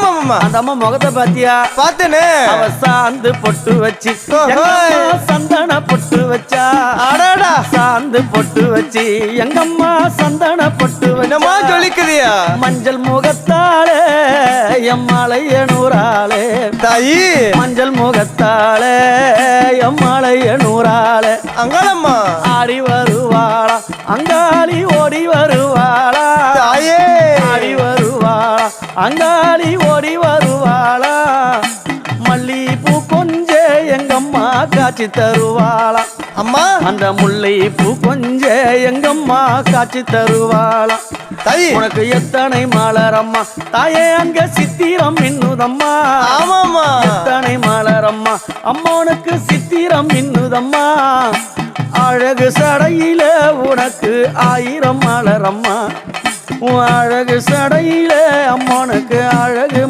அந்த அம்மா முகத்தை பாத்தியா? பார்த்தேனே. அவ சாந்து பொட்டு வச்சு சந்தன பொட்டு வச்சா? அடாடா. சாந்து பொட்டு வச்சு எங்கம்மா சந்தன பொட்டு என்னமா வச்சா சொல்லிக்கிறியா? மஞ்சள் முகத்தாலே எம்மாளைய நூறாளே தாயி. மஞ்சள் முகத்தாலே எம்மாளைய நூறாளே அங்காளம்மா. ஆடி வருவாளா அங்காளி ஓடி வருவாளா? அங்காளி ஓடி வருவாளா? மல்லிப்பூ கொஞ்ச எங்கம்மா காட்சி தருவாளா? அம்மா! அந்த முல்லை பூ கொஞ்ச எங்கம்மா காட்சி தருவாளா? தாயி! உனக்கு எத்தனை மலரம்மா தாயே அங்க சித்திரம் மின்னுதம்மா. ஆமாமா எத்தனை மலரம்மா அம்மனுக்கு சித்திரம் மின்னுதம்மா. அழகு சடையில உனக்கு ஆயிரம் மலரம்மா அழகு சடையில அம்மனுக்கு அழகு